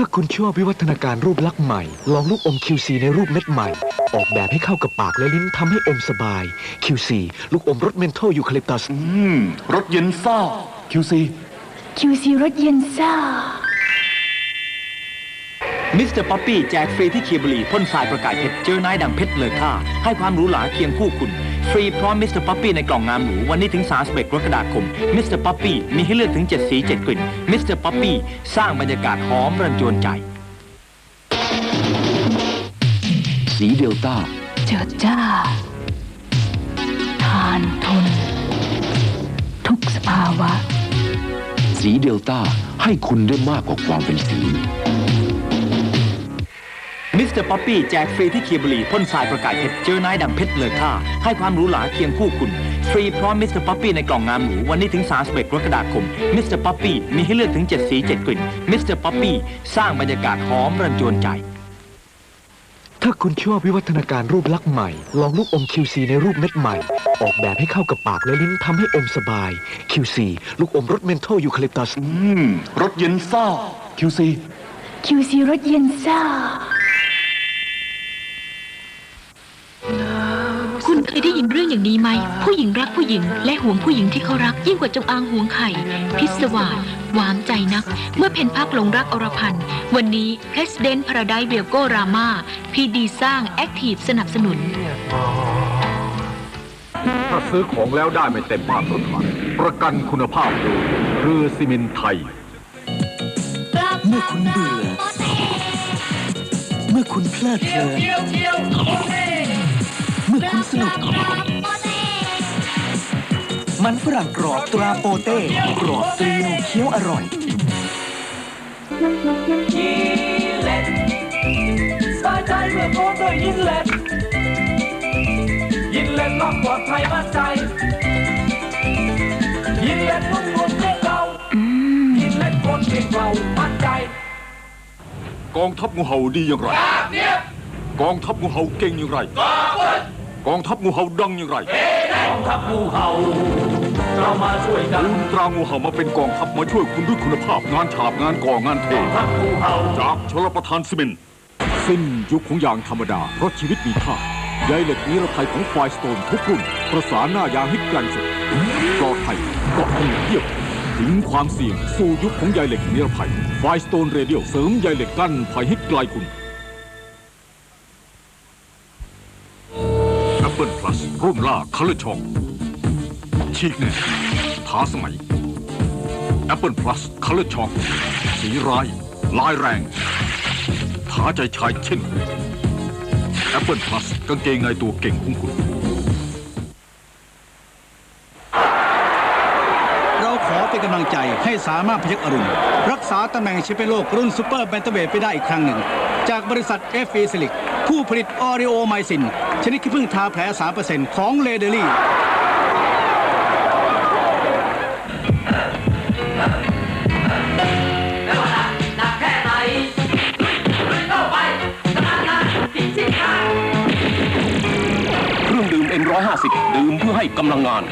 ถ้าคุณชอบวิวัฒนาการรูปลักษณ์ใหม่ ลองลูกอม QC ในรูปเม็ดใหม่ ออกแบบให้เข้ากับปากและลิ้นทำให้อมสบาย QC ลูกอมรสเมนทอลยูคาลิปตัส อืมรถเย็นซ่า QC QC รถเย็นซ่า มิสเตอร์ป๊อปปี้แจกฟรีที่เคียบรีพ่นทรายประกายเพชรเจอไนายดังเพชรเลอค่าให้ความหรูหราเคียงคู่คุณ ฟรีพร้อมมิสเตอร์ป๊อปปี้ในกล่องงามหรูวันนี้ถึง31กรกฎาคมมิสเตอร์ป๊อปปี้มีให้เลือกถึง 7 สี 7 กลิ่นมิสเตอร์ป๊อปปี้สร้างบรรยากาศหอมรันจวนใจ สีเดลต้า เจิดจ้า ทานทน ทุกสภาวะ สีเดลต้าให้คุณได้มากกว่าความเป็นสี มิสเตอร์ป๊อปปี้แจกฟรีที่เคียบรีพ่นทรายประกายเพชรเจอไนายดังเพชรเลอค่า ให้ความหรูหราเคียงคู่คุณ ฟรีพร้อมมิสเตอร์ป๊อปปี้ในกล่องงามหรูวันนี้ถึง31กรกฎาคมมิสเตอร์ป๊อปปี้มีให้เลือกถึง 7 สี 7 กลิ่นมิสเตอร์ป๊อปปี้สร้างบรรยากาศหอมรันจวนใจ ถ้าคุณชอบวิวัฒนาการรูปลักษณ์ใหม่ ลองลูกอม QC ในรูปเม็ดใหม่ ออกแบบให้เข้ากับปากและลิ้นทำให้อมสบาย QC ลูกอมรสเมนทอลยูคาลิปตัส อืมรถเย็นซ่า QC QC รถเย็นซ่า ยได้ยินเรื่องอย่างนี้ไหม ผู้หญิงรักผู้หญิง และห่วงผู้หญิงที่เขารักยิ่งกว่าจงอางห่วงไข่ พิศวาสหวามใจนัก เมื่อเพนพักหลงรักอรพันธ์วันนี้ President Paradise v i l g o Rama พีดีสร้าง Active สนับสนุน ถ้าซื้อของแล้วได้ไม่เต็มมาตรฐานประกันคุณภาพโดยเรือซีเมนต์ไทย เมื่อคุณเบื่อ เมื่อคุณเพลิดเพลิน เมื่อคุณสนุกมันฝรั่งกรอบตราโปเต้กรอบเกลียวเคี้ยวอร่อยสบายใจเมื่อโพสต์ด้วยยินเล็ตยินเล็ตต้องปลอดภัยมั่นใจ ยินเล็ตนุ่มนวลเก่งเรายินเล็ตคนเก่งเรามั่นใจ กองทัพงูเห่าดีอย่างไร กองทัพงูเห่าเก่งอย่างไร กองทัพ งูเห่าดังอย่างไรกองทัพงูเห่าเรามาช่วยกันอุลตรางูเห่ามาเป็นกองทัพมาช่วยคุณด้วยคุณภาพงานฉาบงานก่องานเทกองทัพงูเห่าจากชลประทานซีเมนต์สิ้นยุคของอย่างธรรมดา เพราะชีวิตมีค่าใยเหล็กนิรภัยของไฟสโตนทุกรุ่น ประสานหน้ายางให้แกร่งสุดปลอดภัยเกาะติดเทียบทิ้งความเสี่ยงสู่ยุคของใยเหล็กนิรภัยไฟสโตนเรเดียลเสริมใยเหล็กกั้นภัยให้ไกลคุณ ร่วมล่าคัลเลอร์ช็อกฉีกแน่ท้าสมัย Apple Plus Color Shock สีร้ายลายแรงท้าใจชายเช่น Apple Plus กางเกงในตัวเก่งของคุณ เป็นกำลังใจให้สามารถพยักอรุณ รักษาตำแหน่งแชมเปี้ยนโลกรุ่นซูเปอร์แบนเทเวทไปได้อีกครั้งหนึ่ง จากบริษัทเอฟเอซิลิกผู้ผลิตออริโอไมซิน ชนิดที่พึ่งทาแผล 3%ของเลเดอรี่หนักแค่ไหนเข้าไปชนะนะติดชิ้นขาดเครื่องดื่ม M150 ดื่มเพื่อให้กำลังงาน